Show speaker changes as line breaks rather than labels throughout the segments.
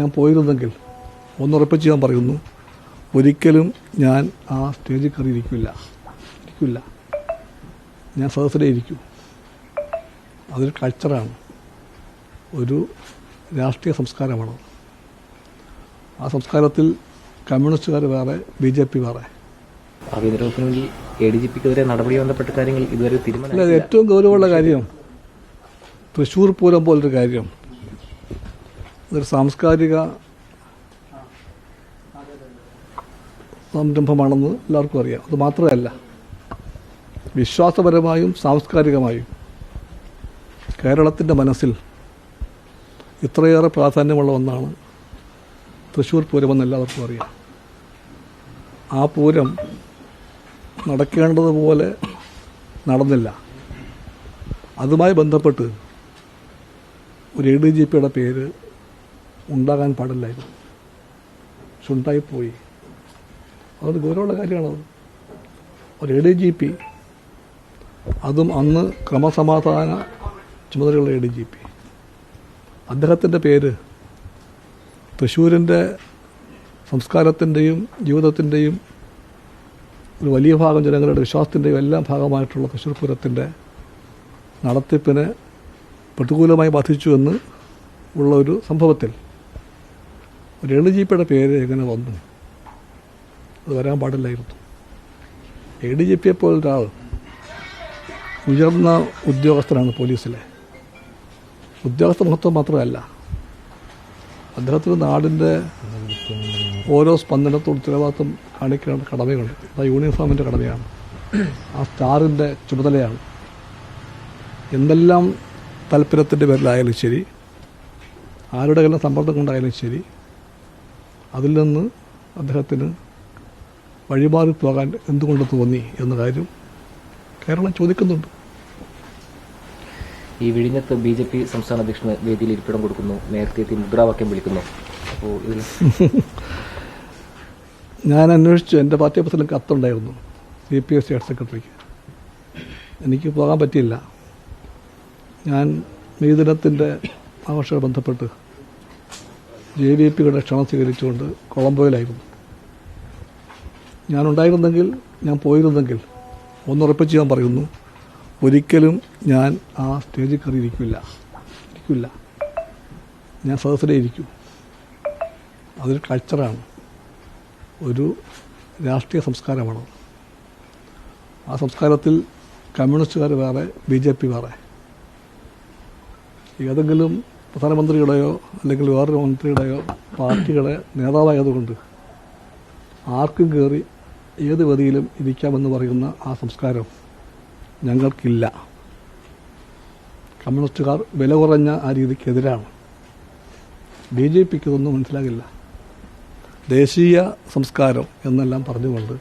ഞാൻ പോയിരുന്നെങ്കിൽ ഒന്നുറപ്പിച്ച് ഞാൻ പറയുന്നു ഒരിക്കലും ഞാൻ ആ സ്റ്റേജിൽ കയറിയിരിക്കില്ല. ഇരിക്കില്ല. ഇരിക്കില്ല ഞാൻ സദസ്സിലെ ഇരിക്കൂ. അതൊരു കൾച്ചറാണ് ഒരു രാഷ്ട്രീയ സംസ്കാരമാണ്. ആ സംസ്കാരത്തിൽ കമ്മ്യൂണിസ്റ്റുകാർ വേറെ ബി ജെ പി വേറെ.
വേണ്ടി എ ഡി ജി പിക്കെതിരെ നടപടി ബന്ധപ്പെട്ട കാര്യങ്ങൾ ഇതുവരെ
അല്ല
തീരുമാനം
ഇത് ഏറ്റവും ഗൗരവമുള്ള കാര്യം. തൃശ്ശൂർ പൂരം പോലൊരു കാര്യം. അതൊരു സാംസ്കാരിക സംരംഭമാണെന്ന് എല്ലാവർക്കും അറിയാം. അത് മാത്രമല്ല വിശ്വാസപരമായും സാംസ്കാരികമായും കേരളത്തിന്റെ മനസ്സിൽ ഇത്രയേറെ പ്രാധാന്യമുള്ള ഒന്നാണ് തൃശ്ശൂർ പൂരമെന്ന് എല്ലാവർക്കും അറിയാം. ആ പൂരം നടക്കേണ്ടതുപോലെ നടന്നില്ല. അതുമായി ബന്ധപ്പെട്ട് ഒരു എ ഡി ജി പിയുടെ പേര് ഉണ്ടാകാൻ പാടില്ലായിരുന്നു. പക്ഷെ ഉണ്ടായിപ്പോയി അത് ഗൗരവമുള്ള കാര്യമാണത് ഒരു എ ഡി ജി പി അതും അന്ന് ക്രമസമാധാന ചുമതലയുള്ള എ ഡി ജി പി അദ്ദേഹത്തിന്റെ പേര് തൃശ്ശൂരിന്റെ സംസ്കാരത്തിന്റെയും ജീവിതത്തിന്റെയും ഒരു വലിയ ഭാഗം ജനങ്ങളുടെ വിശ്വാസത്തിന്റെയും എല്ലാം ഭാഗമായിട്ടുള്ള തൃശ്ശൂർ പൂരത്തിന്റെ നടത്തിപ്പിനെ പ്രതികൂലമായി ബാധിച്ചു എന്ന് ഉള്ള ഒരു സംഭവത്തിൽ ഒരു എ ഡി ജി പിയുടെ പേര് എങ്ങനെ വന്നു? അത് വരാൻ പാടില്ലായിരുന്നു. എ ഡി ജി പിയെ പോലൊരാൾ ഉയർന്ന ഉദ്യോഗസ്ഥനാണ് പോലീസിലെ. ഉദ്യോഗസ്ഥ മഹത്വം മാത്രമല്ല അദ്ദേഹത്തിന് നാടിന്റെ ഓരോ സ്പന്ദനത്തോട് ഉത്തരവാദിത്വം കാണിക്കേണ്ട കടമയുണ്ട് അത് യൂണിഫോമിന്റെ കടമയാണ്. ആ സ്റ്റാറിന്റെ ചുമതലയാണ്. എന്തെല്ലാം താല്പര്യത്തിന്റെ പേരിലായാലും ശരി ആരുടെ കയ്യിലും സമ്മർദ്ദം കൊണ്ടായാലും ശരി അതിൽ നിന്ന് അദ്ദേഹത്തിന് വഴിമാറി പോകാൻ എന്തുകൊണ്ട് തോന്നി എന്ന കാര്യം കേരളം ചോദിക്കുന്നുണ്ട്.
ഈ വിഴിഞ്ഞത്ത് ബി ജെ പി സംസ്ഥാന അധ്യക്ഷന് വേദിയിൽ ഇരിപ്പിടം കൊടുക്കുന്നു. നേരത്തെ എത്തി മുദ്രാവാക്യം വിളിക്കുന്നു. അപ്പോൾ
ഞാൻ അന്വേഷിച്ചു. എന്റെ പാർട്ടി പ്രസിഡന്റ് കത്തുണ്ടായിരുന്നു. സി പി എസ് സ്റ്റേറ്റ് സെക്രട്ടറിക്ക്. എനിക്ക് പോകാൻ പറ്റിയില്ല. ഞാൻ മെയ് ദിനത്തിന്റെ ആഘോഷവുമായി ബന്ധപ്പെട്ട് ജെ വി പിയുടെ ക്ഷണം സ്വീകരിച്ചുകൊണ്ട് കൊളംബോയിലായിരുന്നു. ഞാനുണ്ടായിരുന്നെങ്കിൽ ഞാൻ പോയിരുന്നെങ്കിൽ ഒന്നുറപ്പിച്ച് ഞാൻ പറയുന്നു ഒരിക്കലും ഞാൻ ആ സ്റ്റേജിൽ കയറി ഇരിക്കില്ല. ഇരിക്കില്ല ഞാൻ സദസ്സിലേ ഇരിക്കൂ. അതൊരു കൾച്ചറാണ്. ഒരു രാഷ്ട്രീയ സംസ്കാരമാണ്. ആ സംസ്കാരത്തിൽ കമ്മ്യൂണിസ്റ്റുകാർ വേറെ ബി ജെ പി വേറെ. ഏതെങ്കിലും പ്രധാനമന്ത്രിയുടെയോ അല്ലെങ്കിൽ വേറൊരു മന്ത്രിയുടെയോ പാർട്ടിയുടെ നേതാവായതുകൊണ്ട് ആർക്കും കയറി ഏത് ഗതിയിലും ഇരിക്കാമെന്ന് പറയുന്ന ആ സംസ്കാരം ഞങ്ങൾക്കില്ല. കമ്മ്യൂണിസ്റ്റുകാർ വില കുറഞ്ഞ ആ രീതിക്കെതിരാണ്. ബി ജെ പിക്ക് ഇതൊന്നും മനസ്സിലാകില്ല. ദേശീയ സംസ്കാരം എന്നെല്ലാം പറഞ്ഞുകൊണ്ട്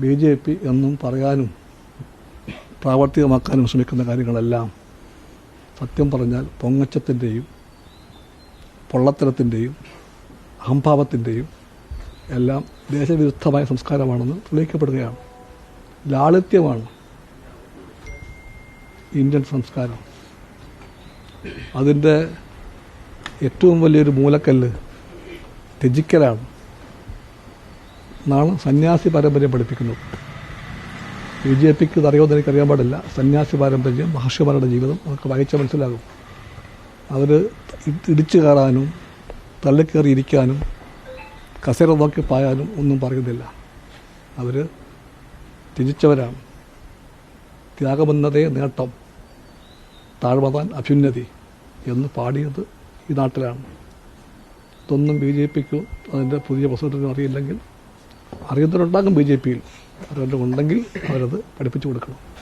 ബി ജെ പി എന്നും പറയാനും പ്രാവർത്തികമാക്കാനും ശ്രമിക്കുന്ന കാര്യങ്ങളെല്ലാം സത്യം പറഞ്ഞാൽ പൊങ്ങച്ചത്തിന്റെയും പൊള്ളത്തരത്തിന്റെയും അഹംഭാവത്തിന്റെയും എല്ലാം ദേശവിരുദ്ധമായ സംസ്കാരമാണെന്ന് തെളിയിക്കപ്പെടുകയാണ്. ലാളിത്യമാണ് ഇന്ത്യൻ സംസ്കാരം. അതിന്റെ ഏറ്റവും വലിയൊരു മൂലക്കല്ല് ത്യജിക്കലാണ്. എന്നാണ് സന്യാസി പാരമ്പര്യം പഠിപ്പിക്കുന്നത്. ബി ജെ പിക്ക് അറിയുമെന്ന് എനിക്കറിയാൻ പാടില്ല. സന്യാസി പാരമ്പര്യം മഹർഷിമാരുടെ ജീവിതം അവർക്ക് വായിച്ചാൽ മനസ്സിലാകും. അവർ ഇടിച്ചു കയറാനും തള്ളിക്കയറി ഇരിക്കാനും കസേര നോക്കി പായാനും ഒന്നും പറയുന്നില്ല. അവർ ത്യജിച്ചവരാണ്. ത്യാഗമെന്നതേ നേട്ടം താഴ്വതാൻ അഭ്യുന്നതി എന്ന് പാടിയത് ഈ നാട്ടിലാണ്. ഇതൊന്നും ബി ജെ പിക്കും അതിന്റെ പുതിയ പ്രസിഡന്റിനും അറിയില്ലെങ്കിൽ അറിയുന്നവരുണ്ടാകും ബി ജെ പിയിൽ. അവരവരുടെ ഉണ്ടെങ്കിൽ അവരത് പഠിപ്പിച്ചു കൊടുക്കണം.